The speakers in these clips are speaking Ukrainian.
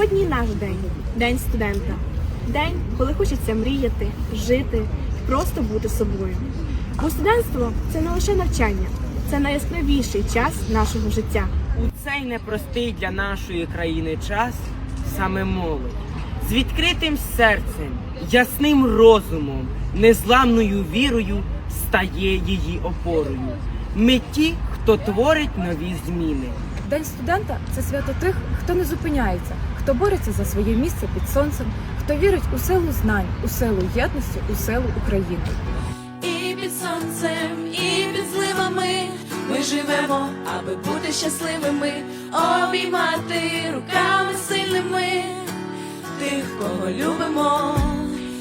Сьогодні наш день, день студента. День, коли хочеться мріяти, жити, просто бути собою. Бо студентство це не лише навчання, це найяскравіший час нашого життя. У цей непростий для нашої країни час саме молодь з відкритим серцем, ясним розумом, незламною вірою стає її опорою. Ми ті, хто творить нові зміни. День студента це свято тих, хто не зупиняється, хто бореться за своє місце під сонцем, хто вірить у силу знань, у силу єдності, у силу України. І під сонцем, і під зливами ми живемо, аби бути щасливими, обіймати руками сильними тих, кого любимо.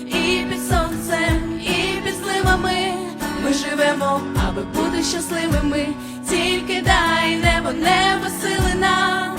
І під сонцем, і під зливами ми живемо, аби бути щасливими, тільки дай небо, небо сили нам.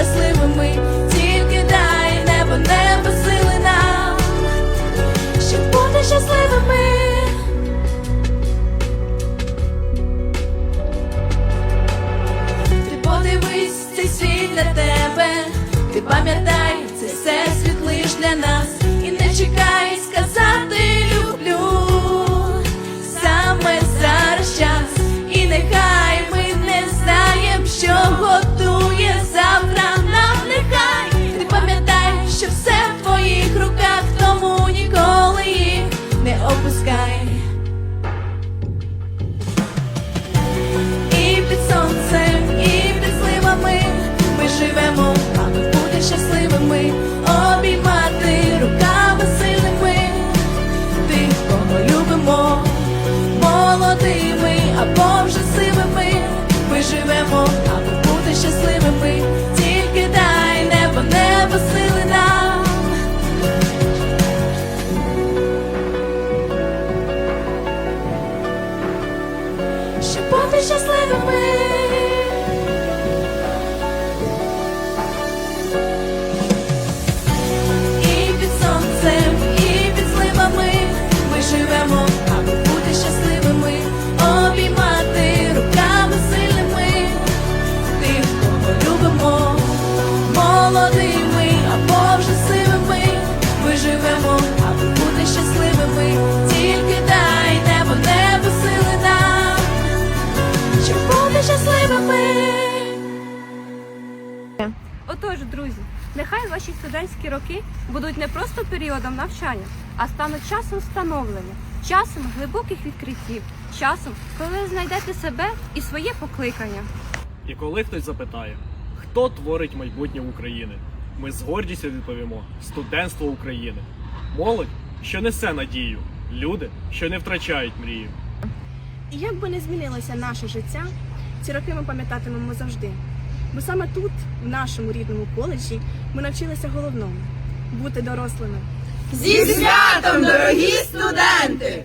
Щасливими, тільки дай небо, небо сили нам, щоб бути щасливими. Ти подивись, цей світ для тебе. Ти пам'ятай, це все світ лиш для нас. І не чекай молодими або вже сивими. Ми живемо, аби бути щасливими, тільки дай небо, небо сили нам, щоб бути щасливими. Отож, друзі, нехай ваші студентські роки будуть не просто періодом навчання, а стануть часом становлення, часом глибоких відкриттів, часом, коли ви знайдете себе і своє покликання. І коли хтось запитає, хто творить майбутнє України, ми з гордістю відповімо студентство України, молодь, що несе надію, люди, що не втрачають мрію. І як би не змінилося наше життя, ці роки ми пам'ятатимемо завжди. Бо саме тут, в нашому рідному коледжі, ми навчилися головному бути дорослими. Зі святом, дорогі студенти!